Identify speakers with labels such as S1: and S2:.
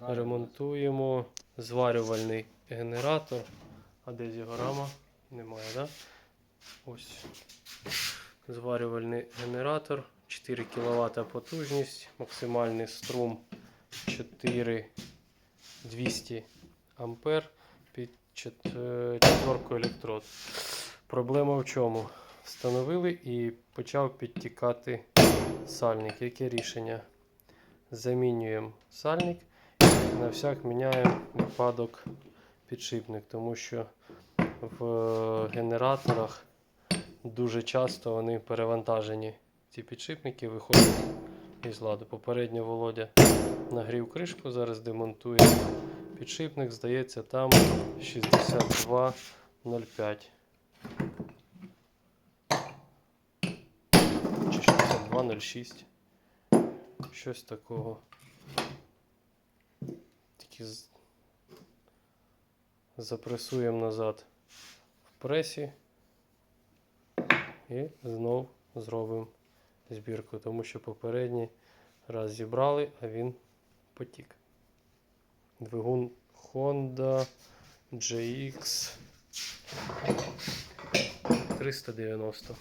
S1: ремонтуємо зварювальний генератор. А де його рама? Немає? Да? Ось. Зварювальний генератор. 4 кВт потужність, максимальний струм 4200 ампер під е, четверку електрод. Проблема в чому? Встановили і почав підтікати сальник. Яке рішення? Замінюємо сальник на всяк міняємо випадок підшипник, тому що в е, генераторах дуже часто вони перевантажені. Ці підшипники виходять із ладу. Попередньо Володя нагрів кришку, зараз демонтує підшипник, здається, там 62,05. Чи 62,06. Щось такого. Тільки запресуємо назад в пресі і знов зробимо збірку, тому що попередній раз зібрали, а він потік. Двигун Honda GX 390.